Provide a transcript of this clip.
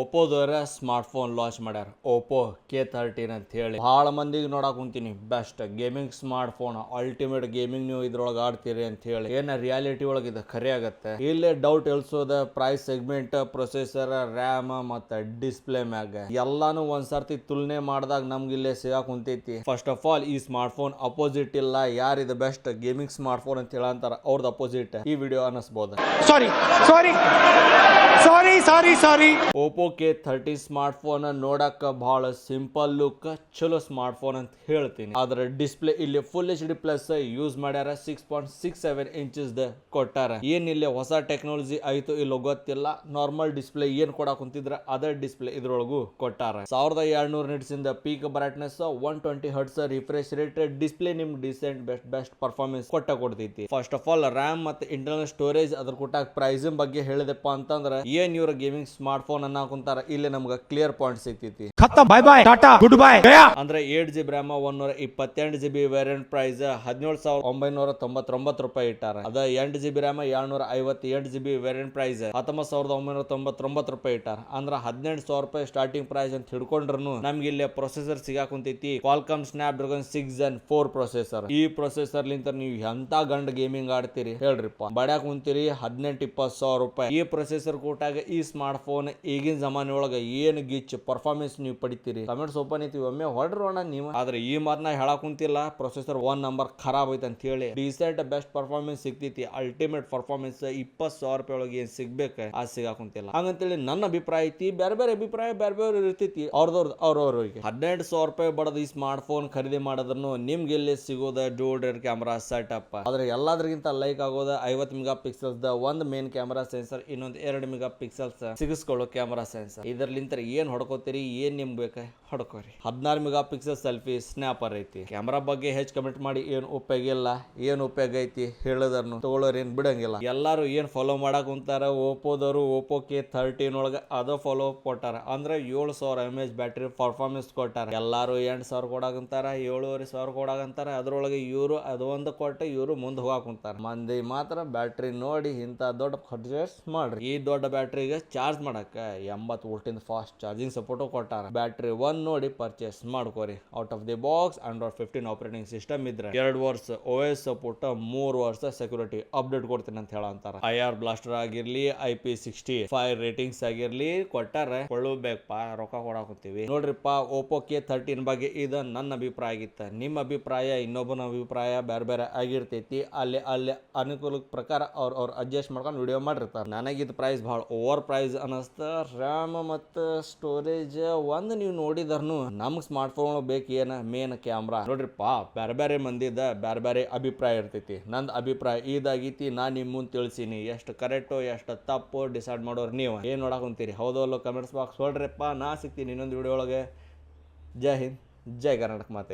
ಓಪೋದವರ smartphone launch ಮಾಡ್ಯಾರ. Oppo K thirteen ಅಂತ ಹೇಳಿ. ಬಹಳ ಮಂದಿಗೆ ನೋಡಕ್ ಕುಂತೀನಿ. Best gaming smartphone ultimate gaming ನೀವು ಇದ್ರೊಳಗ ಆಡ್ತೀರಿ ಅಂತ ಹೇಳಿ. ಏನ ರಿಯಾಲಿಟಿ ಒಳಗೆ ಇದು ಖರೆ ಆಗತ್ತೆ. ಇಲ್ಲೇ ಡೌಟ್ ಎಲ್ಸೋದ, ಪ್ರೈಸ್ ಸೆಗ್ಮೆಂಟ್, ಪ್ರೊಸೆಸರ್, ರ್ಯಾಮ್ ಮತ್ತೆ ಡಿಸ್ಪ್ಲೇ ಮ್ಯಾಗ. ಎಲ್ಲಾನು ಒಂದ್ಸರ್ತಿ ತುಲನೆ ಮಾಡಿದಾಗ ನಮ್ಗೆ ಇಲ್ಲೇ ಸಿಗಾಕ್ ಕುಂತೈತಿ. ಫಸ್ಟ್ ಆಫ್ ಆಲ್ ಈ ಸ್ಮಾರ್ಟ್ಫೋನ್ ಅಪೋಸಿಟ್ ಇಲ್ಲ. ಯಾರಿದ ಬೆಸ್ಟ್ ಗೇಮಿಂಗ್ ಸ್ಮಾರ್ಟ್ಫೋನ್ ಅಂತ ಹೇಳಂತಾರ ಅವ್ರದ್ದು ಅಪೋಸಿಟ್. ಈ video ಅನ್ನಿಸ್ಬೋದು sorry sorry. Sorry sorry sorry Oppo K thirty smartphone ನೋಡಕ್ಕ ಬಹಳ ಸಿಂಪಲ್ ಲುಕ್ ಚಲೋ ಸ್ಮಾರ್ಟ್ ಫೋನ್ ಅಂತ ಹೇಳ್ತೀನಿ. ಆದ್ರೆ ಡಿಸ್ಪ್ಲೇ ಇಲ್ಲಿ full H D plus use ಮಾಡ್ಯಾರ six point six seven inches ಕೊಟ್ಟಾರ. ಏನ್ ಇಲ್ಲಿ ಹೊಸ ಟೆಕ್ನಾಲಜಿ ಆಯ್ತು ಇಲ್ಲೋ ಗೊತ್ತಿಲ್ಲ. ನಾರ್ಮಲ್ ಡಿಸ್ಪ್ಲೇ ಏನ್ ಕೊಡಕ್ ಕುಂತಿದ್ರ ಅದರ್ ಡಿಸ್ಪ್ಲೇ ಇದ್ರೊಳಗೂ ಕೊಟ್ಟಾರ. ಸಾವಿರದ ಎರಡ್ನೂರ ನಿಟ್ಸ್ ಇಂದ peak brightness one twenty hertz refresh rate display ನಿಮ್ ಡಿಸೆಂಟ್ ಬೆಸ್ಟ್ ಬೆಸ್ಟ್ ಪರ್ಫಾರ್ಮೆನ್ಸ್ ಕೊಟ್ಟ ಕೊಡ್ತೈತಿ. ಫಸ್ಟ್ ಆಫ್ ಆಲ್ ರ್ಯಾಮ್ ಮತ್ತೆ ಇಂಟರ್ನಲ್ ಸ್ಟೋರೇಜ್ ಅದ್ರ ಕೊಟ್ಟಾಗ ಪ್ರೈಸ್ ಬಗ್ಗೆ ಹೇಳಿದಪ್ಪ ಅಂತಂದ್ರ ಏನ್ ಇವ್ರ ಗೇಮಿಂಗ್ ಸ್ಮಾರ್ಟ್ ಫೋನ್ ಅನ್ನ ಹಾಕೊಂತಾರ ಇಲ್ಲಿ ನಮ್ಗೆ ಕ್ಲಿಯರ್ ಪಾಯಿಂಟ್ ಸಿಗ್ತೈತಿ. ಖತ್ತ bye bye tata good bye ಅಂದ್ರೆ ಏಟ್ ಜಿ ಬಿ ರ್ಯಾಮ್ ಒಂದೂರ ಇಪ್ಪತ್ತೆಂಟ್ ಜಿ ಬಿ ವೇರಿಯಂಟ್ ಪ್ರೈಸ್ ಹದಿನೇಳು ಸಾವಿರದ ಒಂಬೈನೂರ ತೊಂಬತ್ತೊಂಬತ್ತು ರೂಪಾಯಿ ಇಟ್ಟಾರ. ಅದ ಎಂಟ್ ಜಿ ಬಿ ರ್ಯಾಮ್ ಏಳ್ನೂರ ಐವತ್ತೆಂಟು ಜಿ ಬಿ ವೇರಿಯಂಟ್ ಪ್ರೈಸ್ ಹತ್ತೊಂಬತ್ತು ಸಾವಿರದ ಒಂಬೈನೂರ ತೊಂಬತ್ತೊಂಬತ್ತು ರೂಪಾಯಿ ಇಟ್ಟಾರ. ಅಂದ್ರ ಹದಿನೆಂಟು ಸಾವಿರ ರೂಪಾಯಿ ಸ್ಟಾರ್ಟಿಂಗ್ ಪ್ರೈಸ್ ಅಂತ ಹಿಡ್ಕೊಂಡ್ರು ನಮ್ಗೆ ಇಲ್ಲಿ ಪ್ರೊಸೆಸರ್ ಸಿಗಾಕ್ ಕುಂತೈತಿ Qualcomm Snapdragon six and four processor ಈ ಪ್ರೊಸೆಸರ್ ಲಿಂತ ನೀವು ಎಂತ ಗಂಡ ಗೇಮಿಂಗ್ ಆಡ್ತೀರಿ ಹೇಳ್ರಿಪ್ಪ. ಬಡ್ಯಾಕ್ ಕುಂತೀರಿ ಹದಿನೆಂಟು ಇಪ್ಪತ್ತು ಸಾವಿರ ರೂಪಾಯಿ. ಈ ಪ್ರೊಸೆಸರ್ ಕೂಡ ಕೊಟ್ಟಾಗ ಈ ಸ್ಮಾರ್ಟ್ ಫೋನ್ ಈಗಿನ ಜಮಾನೆ ಒಳಗೆ ಏನು ಗಿಚ್ ಪರ್ಫಾರ್ಮೆನ್ಸ್ ನೀವು ಪಡಿತೀರಿ? ಕಮೆಂಟ್ಸ್ ಓಪನ್ ಐತಿ ಒಮ್ಮೆ ಹೊಡ್ರೋಣ ನೀವು. ಆದ್ರೆ ಈ ಮಾತನ್ನ ಹೇಳಕ್ ಕುಂತಿಲ್ಲ. ಪ್ರೊಸೆಸರ್ ಒನ್ ನಂಬರ್ ಖರಾಬ್ ಐತೆ ಅಂತ ಹೇಳಿ ಡಿಸೆಂಟ್ ಬೆಸ್ಟ್ ಪರ್ಫಾರ್ಮೆನ್ಸ್ ಸಿಗ್ತೈತಿ. ಅಲ್ಟಿಮೇಟ್ ಪರ್ಫಾರ್ಮೆನ್ಸ್ ಇಪ್ಪತ್ತು ಸಾವಿರ ರೂಪಾಯಿ ಒಳಗೆ ಏನು ಸಿಗ್ಬೇಕು? ಅದು ಸಿಗಾಕುಂತಿಲ್ಲ ಹಂಗಂತೇಳಿ ನನ್ನ ಅಭಿಪ್ರಾಯ ಐತಿ. ಬೇರೆ ಬೇರೆ ಅಭಿಪ್ರಾಯ ಬೇರೆ ಬೇರೆ ಇರ್ತೈತಿ. ಅವ್ರದವ್ರದ್ದು ಅವ್ರವ್ರಿಗೆ. ಹದಿನೆಂಟು ಸಾವಿರ ರೂಪಾಯಿ ಬಡದ ಈ ಸ್ಮಾರ್ಟ್ ಫೋನ್ ಖರೀದಿ ಮಾಡೋದ್ರೂ ನಿಮ್ಗೆ ಇಲ್ಲಿ ಸಿಗೋದ? ಡೋಲ್ಡರ್ ಕ್ಯಾಮ್ರಾ ಸೆಟಪ್ ಆದ್ರೆ ಎಲ್ಲದ್ರಗಿಂತ ಲೈಕ್ ಆಗೋದ ಐವತ್ತು ಮೆಗಾ ಪಿಕ್ಸಲ್ಸ್ ಒಂದು ಮೇನ್ ಕ್ಯಾಮ್ರಾ ಸೆನ್ಸರ್ ಇನ್ನೊಂದು ಎರಡು ಪಿಕ್ಸಲ್ಸ್ ಸಿಗಿಸ್ಕೊಳ್ಳೋ ಕ್ಯಾಮರಾ ಸೆನ್ಸರ್ ಇದರ್ಲಿಂತ ಏನ್ ಹೊಡ್ಕೋತೀರಿ, ಏನ್ ನಿಮ್ ಬೇಕಾ ಹೊಡ್ಕೋರಿ. ಹದಿನಾರು ಮೆಗಾ ಪಿಕ್ಸೆಲ್ ಸೆಲ್ಫಿ ಸ್ನ್ಯಾಪರ್ ಐತಿ. ಕ್ಯಾಮ್ರಾ ಬಗ್ಗೆ ಹೆಚ್ಚು ಕಮೆಂಟ್ ಮಾಡಿ, ಏನ್ ಉಪಯೋಗ ಇಲ್ಲ, ಏನ್ ಉಪಯೋಗ ಐತಿ ಹೇಳೋದನ್ನು ತಗೊಳ್ಳೋರ್ ಬಿಡಂಗಿಲ್ಲ. ಎಲ್ಲಾರು ಏನ್ ಫಾಲೋ ಮಾಡಕ್ ಕುಂತಾರ ಓಪೋದವರು ಓಪೋ ಕೆ ತರ್ಟೀನ್ ಒಳಗ ಅದ ಫಾಲೋ ಕೊಟ್ಟಾರ. ಅಂದ್ರೆ ಏಳು ಸಾವಿರ ಎಂ ಎಚ್ ಬ್ಯಾಟ್ರಿ ಪರ್ಫಾರ್ಮೆನ್ಸ್ ಕೊಟ್ಟಾರ. ಎಲ್ಲಾರು ಎಂಟು ಸಾವಿರ ಕೊಡಾಕಂತಾರ ಏಳುವರೆ ಸಾವಿರ ಕೊಡಾಕಂತಾರ ಅದ್ರೊಳಗೆ ಇವರು ಅದೊಂದು ಕೊಟ್ಟು ಇವರು ಮುಂದೆ ಹೋಗಾಕ್ ಕುಂತಾರ. ಮಂದಿ ಮಾತ್ರ ಬ್ಯಾಟ್ರಿ ನೋಡಿ ಇಂಥ ದೊಡ್ಡ ಪರ್ಚೇಸ್ ಮಾಡ್ರಿ. ಈ ದೊಡ್ಡ ಬ್ಯಾಟ್ರಿಗೆ ಚಾರ್ಜ್ ಮಾಡೋಕ್ಕೆ ಎಂಬತ್ತು ವೋಲ್ಟಿಂದ ಫಾಸ್ಟ್ ಚಾರ್ಜಿಂಗ್ ಸಪೋರ್ಟು ಕೊಟ್ಟಾರ. ಬ್ಯಾಟ್ರಿ ಒನ್ ನೋಡಿ purchase ಮಾಡ್ಕೋರಿ. Out of the box Android fifteen operating system ಇದ್ರೆ ಎರಡು ವರ್ಷ ಓ ಎಸ್ ಸಪೋರ್ಟ್ ಮೂರು ವರ್ಷ ಸೆಕ್ಯೂರಿಟಿ ಅಪ್ಡೇಟ್ ಕೊಡ್ತೀನಿ ಅಂತ ಹೇಳ ಅಂತಾರ ಐ ಆರ್ ಬ್ಲಾಸ್ಟರ್ ಆಗಿರ್ಲಿ I P sixty five ratings ಆಗಿರ್ಲಿ, ಕೊಟ್ಟಾರೆ ಕೊಳ್ಳಬೇಕಪ್ಪ, ರೊಕ್ಕ ಕೊಡಾಕತ್ತೀವಿ. ನೋಡ್ರಿಪ್ಪ ಓಪೋ ಕೆ ತರ್ಟೀನ್ ಬಗ್ಗೆ ಇದು ನನ್ನ ಅಭಿಪ್ರಾಯ ಆಗಿತ್ತ. ನಿಮ್ಮ ಅಭಿಪ್ರಾಯ, ಇನ್ನೊಬ್ಬನ ಅಭಿಪ್ರಾಯ ಬೇರೆ ಬೇರೆ ಆಗಿರ್ತೈತಿ. ಅಲ್ಲಿ ಅಲ್ಲಿ ಅನುಕೂಲ ಪ್ರಕಾರ ಅವ್ರ ಅವ್ರು ಅಡ್ಜಸ್ಟ್ ಮಾಡ್ಕೊಂಡು ವಿಡಿಯೋ ಮಾಡಿರ್ತಾರೆ. ನನಗಿದ್ ಪ್ರೈಸ್ ಭಾಳ ಓವರ್ ಪ್ರೈಸ್ ಅನ್ನಿಸ್ತು ರ್ಯಾಮ್ ಮತ್ತು ಸ್ಟೋರೇಜ್ ಒಂದು ನೀವು ನೋಡಿದರ್ನು ನಮ್ಗೆ ಸ್ಮಾರ್ಟ್ ಫೋನ್ ಬೇಕು ಏನು ಮೇನ್ ಕ್ಯಾಮ್ರಾ ನೋಡ್ರಿಪ್ಪ ಬೇರೆ ಬೇರೆ ಮಂದಿದ ಬೇರೆ ಬೇರೆ ಅಭಿಪ್ರಾಯ ಇರ್ತೈತಿ. ನಂದು ಅಭಿಪ್ರಾಯ ಇದಾಗೈತಿ, ನಾ ನಿಮ್ಮ ಮುಂದೆ ತಿಳಿಸೀನಿ. ಎಷ್ಟು ಕರೆಕ್ಟು ಎಷ್ಟು ತಪ್ಪು ಡಿಸೈಡ್ ಮಾಡೋರು ನೀವು. ಏನು ನೋಡಕ್ ಹೊಂತೀರಿ? ಹೌದಲ್ಲೋ ಕಮೆಂಟ್ಸ್ ಬಾಕ್ಸ್ ಹೊಡ್ರಪ್ಪ ನಾ ಸಿಗ್ತೀನಿ ಇನ್ನೊಂದು ವಿಡಿಯೋ ಒಳಗೆ. ಜೈ ಹಿಂದ್, ಜೈ ಕರ್ನಾಟಕ ಮಾತೆ.